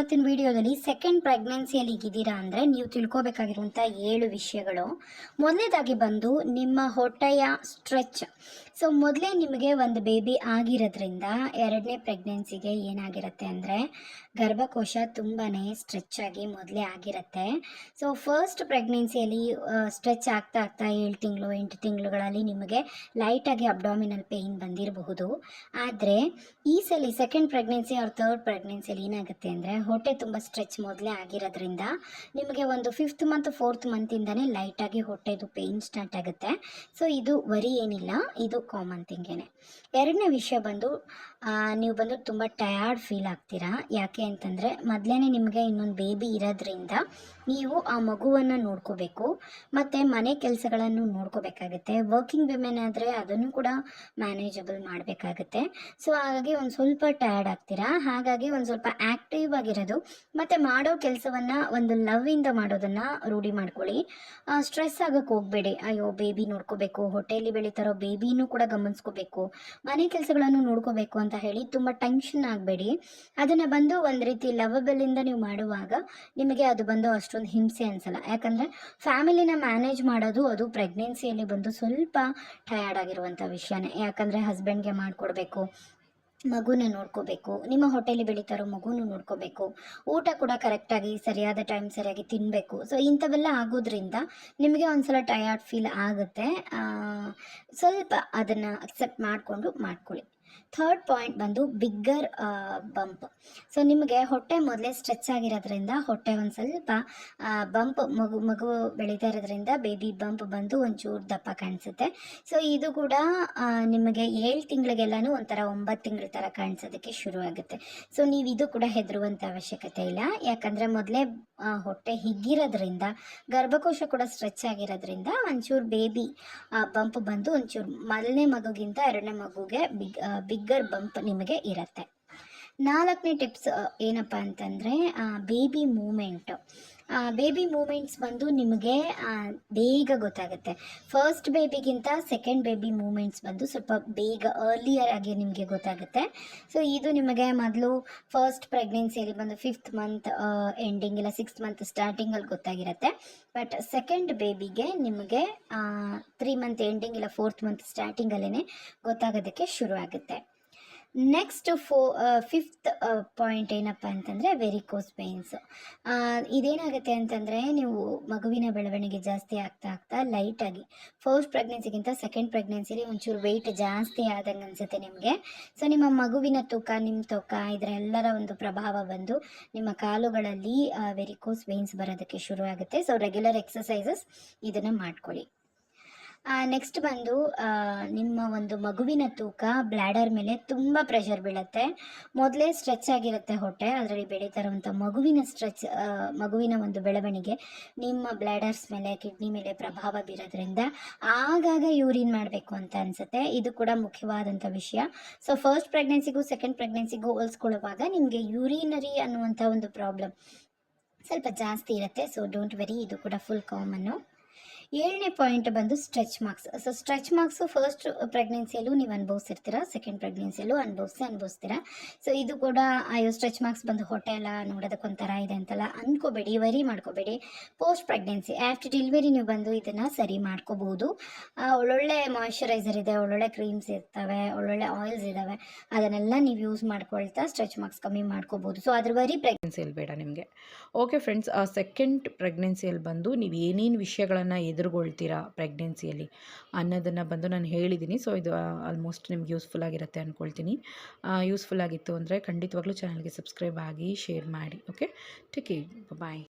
ಇವತ್ತಿನ ವಿಡಿಯೋದಲ್ಲಿ ಸೆಕೆಂಡ್ ಪ್ರೆಗ್ನೆನ್ಸಿಯಲ್ಲಿ ಇದ್ದೀರಾ ಅಂದರೆ ನೀವು ತಿಳ್ಕೋಬೇಕಾಗಿರುವಂಥ ಏಳು ವಿಷಯಗಳು. ಮೊದಲನೇದಾಗಿ ಬಂದು ನಿಮ್ಮ ಹೊಟ್ಟೆಯ ಸ್ಟ್ರೆಚ್ ಸೊ ಮೊದಲೇ ನಿಮಗೆ ಒಂದು ಬೇಬಿ ಆಗಿರೋದ್ರಿಂದ ಎರಡನೇ ಪ್ರೆಗ್ನೆನ್ಸಿಗೆ ಏನಾಗಿರುತ್ತೆ ಅಂದರೆ ಗರ್ಭಕೋಶ ತುಂಬಾ ಸ್ಟ್ರೆಚ್ ಆಗಿ ಮೊದಲೇ ಆಗಿರುತ್ತೆ. ಸೊ ಫಸ್ಟ್ ಪ್ರೆಗ್ನೆನ್ಸಿಯಲ್ಲಿ ಸ್ಟ್ರೆಚ್ ಆಗ್ತಾ ಆಗ್ತಾ ಏಳು ತಿಂಗಳು, ಎಂಟು ತಿಂಗಳುಗಳಲ್ಲಿ ನಿಮಗೆ ಲೈಟಾಗಿ ಅಬ್ಡಾಮಿನಲ್ ಪೇಯ್ನ್ ಬಂದಿರಬಹುದು. ಆದರೆ ಈ ಸಲ ಸೆಕೆಂಡ್ ಪ್ರೆಗ್ನೆನ್ಸಿ ಅವ್ರ ಥರ್ಡ್ ಪ್ರೆಗ್ನೆನ್ಸಿಯಲ್ಲಿ ಏನಾಗುತ್ತೆ ಅಂದರೆ ಹೊಟ್ಟೆ ತುಂಬ ಸ್ಟ್ರೆಚ್ ಮೊದಲೇ ಆಗಿರೋದ್ರಿಂದ ನಿಮಗೆ ಒಂದು ಫಿಫ್ತ್ ಮಂತ್ ಫೋರ್ತ್ ಮಂತಿಂದನೇ ಲೈಟಾಗಿ ಹೊಟ್ಟೆದು ಪೇಯ್ನ್ ಸ್ಟಾರ್ಟ್ ಆಗುತ್ತೆ. ಸೊ ಇದು ವರಿ ಏನಿಲ್ಲ, ಇದು ಕಾಮನ್ ಥಿಂಗೇನೆ ಎರಡನೇ ವಿಷಯ ಬಂದು ನೀವು ಬಂದು ತುಂಬ ಟಯರ್ಡ್ ಫೀಲ್ ಆಗ್ತೀರಾ? ಯಾಕೆ ಅಂತಂದರೆ ಮೊದಲೇ ನಿಮಗೆ ಇನ್ನೊಂದು ಬೇಬಿ ಇರೋದ್ರಿಂದ ನೀವು ಆ ಮಗುವನ್ನು ನೋಡ್ಕೋಬೇಕು, ಮತ್ತು ಮನೆ ಕೆಲಸಗಳನ್ನು ನೋಡ್ಕೋಬೇಕಾಗುತ್ತೆ. ವರ್ಕಿಂಗ್ ವಿಮೆನ್ ಆದರೆ ಅದನ್ನು ಕೂಡ ಮ್ಯಾನೇಜಬಲ್ ಮಾಡಬೇಕಾಗುತ್ತೆ. ಸೊ ಹಾಗಾಗಿ ಒಂದು ಸ್ವಲ್ಪ ಟಯರ್ಡ್ ಆಗ್ತೀರಾ? ಹಾಗಾಗಿ ಒಂದು ಸ್ವಲ್ಪ ಆ್ಯಕ್ಟಿವ್ ಆಗಿರೋದು, ಮತ್ತು ಮಾಡೋ ಕೆಲಸವನ್ನು ಒಂದು ಲವ್ವಿಂದ ಮಾಡೋದನ್ನು ರೂಢಿ ಮಾಡ್ಕೊಳ್ಳಿ. ಸ್ಟ್ರೆಸ್ ಆಗೋಕ್ಕೆ ಹೋಗಬೇಡಿ. ಅಯ್ಯೋ ಬೇಬಿ ನೋಡ್ಕೋಬೇಕು, ಹೊಟ್ಟೆಯಲ್ಲಿ ಬೆಳೀತಾರೋ ಬೇಬಿನೂ ಕೂಡ ಗಮನಿಸ್ಕೋಬೇಕು. ಮನೆ ಕೆಲಸಗಳನ್ನು ನೋಡ್ಕೋಬೇಕು ಅಂತ ಹೇಳಿ ತುಂಬ ಟೆನ್ಷನ್ ಆಗಬೇಡಿ. ಅದನ್ನು ಬಂದು ಒಂದು ರೀತಿ ಲವಬಲಿಂದ ನೀವು ಮಾಡುವಾಗ ನಿಮಗೆ ಅದು ಬಂದು ಅಷ್ಟೊಂದು ಹಿಂಸೆ ಅನಿಸಲ್ಲ. ಯಾಕಂದರೆ ಫ್ಯಾಮಿಲಿನ ಮ್ಯಾನೇಜ್ ಮಾಡೋದು ಅದು. ಪ್ರೆಗ್ನೆನ್ಸಿಯಲ್ಲಿ ಬಂದು ಸ್ವಲ್ಪ ಟಯರ್ಡ್ ಆಗಿರುವಂಥ ವಿಷಯನೇ. ಯಾಕಂದರೆ ಹಸ್ಬೆಂಡ್ಗೆ ಮಾಡಿಕೊಡ್ಬೇಕು, ಮಗುನ ನೋಡ್ಕೋಬೇಕು, ನಿಮ್ಮ ಹೊಟ್ಟೆಲಿ ಬೆಳೀತಾರೋ ಮಗುನೂ ನೋಡ್ಕೋಬೇಕು, ಊಟ ಕೂಡ ಕರೆಕ್ಟಾಗಿ ಸರಿಯಾದ ಟೈಮ್ ಸರಿಯಾಗಿ ತಿನ್ನಬೇಕು ಸೊ ಇಂಥವೆಲ್ಲ ಆಗೋದ್ರಿಂದ ನಿಮಗೆ ಒಂದ್ಸಲ ಟಯರ್ಡ್ ಫೀಲ್ ಆಗುತ್ತೆ. ಸ್ವಲ್ಪ ಅದನ್ನು ಅಕ್ಸೆಪ್ಟ್ ಮಾಡಿಕೊಂಡು ಮಾಡ್ಕೊಳ್ಳಿ. ಥರ್ಡ್ ಪಾಯಿಂಟ್ ಬಂದು ಬಿಗ್ಗರ್ ಬಂಪ್ ಸೊ ನಿಮಗೆ ಹೊಟ್ಟೆ ಮೊದಲೇ ಸ್ಟ್ರೆಚ್ ಆಗಿರೋದ್ರಿಂದ, ಹೊಟ್ಟೆ ಒಂದು ಸ್ವಲ್ಪ ಬಂಪ್ ಮಗು ಮಗು ಬೆಳೀತಾ ಇರೋದ್ರಿಂದ ಬೇಬಿ ಬಂಪ್ ಬಂದು ಒಂಚೂರು ದಪ್ಪ ಕಾಣಿಸುತ್ತೆ. ಸೊ ಇದು ಕೂಡ ನಿಮಗೆ ಏಳು ತಿಂಗಳಿಗೆಲ್ಲನೂ ಒಂಥರ ಒಂಬತ್ತು ತಿಂಗಳ ಥರ ಕಾಣಿಸೋದಕ್ಕೆ ಶುರು ಆಗುತ್ತೆ ಸೊ ನೀವು ಇದು ಕೂಡ ಹೆದರುವಂಥ ಅವಶ್ಯಕತೆ ಇಲ್ಲ. ಯಾಕಂದರೆ ಮೊದಲೇ ಹೊಟ್ಟೆ ಹಿಗ್ಗಿರೋದ್ರಿಂದ, ಗರ್ಭಕೋಶ ಕೂಡ ಸ್ಟ್ರೆಚ್ ಆಗಿರೋದ್ರಿಂದ ಒಂಚೂರು ಬೇಬಿ ಬಂಪ್ ಬಂದು ಒಂಚೂರು ಮೊದಲನೇ ಮಗುಗಿಂತ ಎರಡನೇ ಮಗುಗೆ ಬಿಗ್ ಬಿಗ್ಗರ್ ಬಂಪ್ ನಿಮಗೆ ಇರುತ್ತೆ. ನಾಲ್ಕನೇ ಟಿಪ್ಸ್ ಏನಪ್ಪ ಅಂತಂದರೆ ಬೇಬಿ ಮೂಮೆಂಟು ಬೇಬಿ ಮೂಮೆಂಟ್ಸ್ ಬಂದು ನಿಮಗೆ ಬೇಗ ಗೊತ್ತಾಗುತ್ತೆ. ಫಸ್ಟ್ ಬೇಬಿಗಿಂತ ಸೆಕೆಂಡ್ ಬೇಬಿ ಮೂಮೆಂಟ್ಸ್ ಬಂದು ಸ್ವಲ್ಪ ಬೇಗ ಅರ್ಲಿಯರ್ ಆಗಿ ನಿಮಗೆ ಗೊತ್ತಾಗುತ್ತೆ. ಸೊ ಇದು ನಿಮಗೆ ಮೊದಲು ಫಸ್ಟ್ ಪ್ರೆಗ್ನೆನ್ಸಿಯಲ್ಲಿ ಬಂದು ಫಿಫ್ತ್ ಮಂತ್ ಎಂಡಿಂಗ್ ಇಲ್ಲ ಸಿಕ್ಸ್ತ್ ಮಂತ್ ಸ್ಟಾರ್ಟಿಂಗಲ್ಲಿ ಗೊತ್ತಾಗಿರುತ್ತೆ. ಬಟ್ ಸೆಕೆಂಡ್ ಬೇಬಿಗೆ ನಿಮಗೆ ತ್ರೀ ಮಂತ್ ಎಂಡಿಂಗ್ ಇಲ್ಲ ಫೋರ್ತ್ ಮಂತ್ ಸ್ಟಾರ್ಟಿಂಗಲ್ಲೇ ಗೊತ್ತಾಗೋದಕ್ಕೆ ಶುರು ಆಗುತ್ತೆ ನೆಕ್ಸ್ಟ್ ಫೋ ಫಿಫ್ತ್ ಪಾಯಿಂಟ್ ಏನಪ್ಪ ಅಂತಂದರೆ ವೆರಿಕೋಸ್ ಪೇನ್ಸ್ ಇದೇನಾಗುತ್ತೆ ಅಂತಂದರೆ ನೀವು ಮಗುವಿನ ಬೆಳವಣಿಗೆ ಜಾಸ್ತಿ ಆಗ್ತಾ ಆಗ್ತಾ ಲೈಟಾಗಿ ಫಸ್ಟ್ ಪ್ರೆಗ್ನೆನ್ಸಿಗಿಂತ ಸೆಕೆಂಡ್ ಪ್ರೆಗ್ನೆನ್ಸಿಲಿ ಒಂಚೂರು ವೆಯ್ಟ್ ಜಾಸ್ತಿ ಆದಂಗೆ ಅನಿಸುತ್ತೆ ನಿಮಗೆ. ಸೊ ನಿಮ್ಮ ಮಗುವಿನ ತೂಕ ನಿಮ್ಮ ತೂಕ, ಇದರೆಲ್ಲರ ಒಂದು ಪ್ರಭಾವ ಬಂದು ನಿಮ್ಮ ಕಾಲುಗಳಲ್ಲಿ ವೆರಿಕೋಸ್ ವೇನ್ಸ್ ಬರೋದಕ್ಕೆ ಶುರು ಆಗುತ್ತೆ ಸೊ ರೆಗ್ಯುಲರ್ ಎಕ್ಸಸೈಸಸ್ ಇದನ್ನು ಮಾಡ್ಕೊಳ್ಳಿ. ನೆಕ್ಸ್ಟ್ ಬಂದು ನಿಮ್ಮ ಒಂದು ಮಗುವಿನ ತೂಕ ಬ್ಲ್ಯಾಡರ್ ಮೇಲೆ ತುಂಬ ಪ್ರೆಷರ್ ಬೀಳುತ್ತೆ. ಮೊದಲೇ ಸ್ಟ್ರೆಚ್ ಆಗಿರುತ್ತೆ ಹೊಟ್ಟೆ, ಅದರಲ್ಲಿ ಬೆಳೀತಾ ಇರುವಂಥ ಮಗುವಿನ ಸ್ಟ್ರೆಚ್ ಮಗುವಿನ ಒಂದು ಬೆಳವಣಿಗೆ ನಿಮ್ಮ ಬ್ಲ್ಯಾಡರ್ಸ್ ಮೇಲೆ ಕಿಡ್ನಿ ಮೇಲೆ ಪ್ರಭಾವ ಬೀರೋದ್ರಿಂದ ಆಗಾಗ ಯೂರಿನ್ ಮಾಡಬೇಕು ಅಂತ ಅನಿಸುತ್ತೆ. ಇದು ಕೂಡ ಮುಖ್ಯವಾದಂಥ ವಿಷಯ. ಸೊ ಫಸ್ಟ್ ಪ್ರೆಗ್ನೆನ್ಸಿಗೂ ಸೆಕೆಂಡ್ ಪ್ರೆಗ್ನೆನ್ಸಿಗೂ ಹೋಲಿಸ್ಕೊಳ್ಳುವಾಗ ನಿಮಗೆ ಯೂರಿನರಿ ಅನ್ನುವಂಥ ಒಂದು ಪ್ರಾಬ್ಲಮ್ ಸ್ವಲ್ಪ ಜಾಸ್ತಿ ಇರುತ್ತೆ. ಸೊ ಡೋಂಟ್ ವೆರಿ ಇದು ಕೂಡ ಫುಲ್ ಕಾಮನ್ನು ಏಳನೇ ಪಾಯಿಂಟ್ ಬಂದು stretch marks so stretch marks first ಪ್ರೆಗ್ನೆನ್ಸಿಯಲ್ಲೂ ನೀವು ಅನುಭವಿಸಿರ್ತೀರಾ ಸೆಕೆಂಡ್ ಪ್ರೆಗ್ನೆನ್ಸಿಯಲ್ಲೂ ಅನುಭವಿಸಿ ಅನುಭವಿಸ್ತೀರಾ. ಸೊ ಇದು ಕೂಡ, ಅಯ್ಯೋ ಸ್ಟ್ರೆಚ್ ಮಾರ್ಕ್ಸ್ ಬಂದು ಹೊಟ್ಟೆ ಎಲ್ಲ ನೋಡೋದಕ್ಕೊಂಥರ ಇದೆ ಅಂತೆಲ್ಲ ಅಂದ್ಕೋಬೇಡಿ ವರಿ ಮಾಡ್ಕೋಬೇಡಿ. ಪೋಸ್ಟ್ ಪ್ರೆಗ್ನೆನ್ಸಿ ಆಫ್ಟರ್ ಡೆಲಿವರಿ ನೀವು ಬಂದು ಇದನ್ನು ಸರಿ ಮಾಡ್ಕೋಬಹುದು ಒಳ್ಳೊಳ್ಳೆ ಮಾಯಶ್ಚರೈಸರ್ ಇದೆ, ಒಳ್ಳೊಳ್ಳೆ ಕ್ರೀಮ್ಸ್ ಇರ್ತವೆ, ಒಳ್ಳೊಳ್ಳೆ ಆಯಿಲ್ಸ್ ಇದ್ದಾವೆ ಅದನ್ನೆಲ್ಲ ನೀವು ಯೂಸ್ ಮಾಡ್ಕೊಳ್ತಾ ಸ್ಟ್ರೆಚ್ ಮಾರ್ಕ್ಸ್ ಕಮ್ಮಿ ಮಾಡ್ಕೋಬಹುದು ಸೊ ಅದ್ರ ವರಿ ಪ್ರೆಗ್ನೆನ್ಸಿಯಲ್ಲಿ ಬೇಡ ನಿಮಗೆ. ಓಕೆ ಫ್ರೆಂಡ್ಸ್ ಸೆಕೆಂಡ್ ಪ್ರೆಗ್ನೆನ್ಸಿಯಲ್ಲಿ ಬಂದು ನೀವು ಏನೇನು ವಿಷಯಗಳನ್ನು ಎದುರುಗೊಳ್ತೀರಾ ಪ್ರೆಗ್ನೆನ್ಸಿಯಲ್ಲಿ? ಅನ್ನೋದನ್ನು ಬಂದು ನಾನು ಹೇಳಿದ್ದೀನಿ ಸೊ ಇದು ಆಲ್ಮೋಸ್ಟ್ ನಿಮ್ಗೆ ಯೂಸ್ಫುಲ್ ಆಗಿರುತ್ತೆ ಅಂದ್ಕೊಳ್ತೀನಿ ಯೂಸ್ಫುಲ್ ಆಗಿತ್ತು ಅಂದರೆ ಖಂಡಿತವಾಗ್ಲೂ ಚಾನಲ್ಗೆ ಸಬ್ಸ್ಕ್ರೈಬ್ ಆಗಿ ಶೇರ್ ಮಾಡಿ ಓಕೆ ಟೇಕ್ ಬಾಯ್